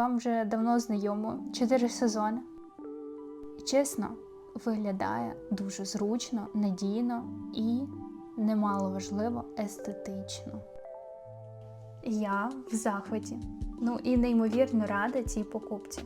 Вам вже давно знайомо, 4 сезони. І чесно, виглядає дуже зручно, надійно і, немало важливо, естетично. Я в захваті. Ну і неймовірно рада цій покупці.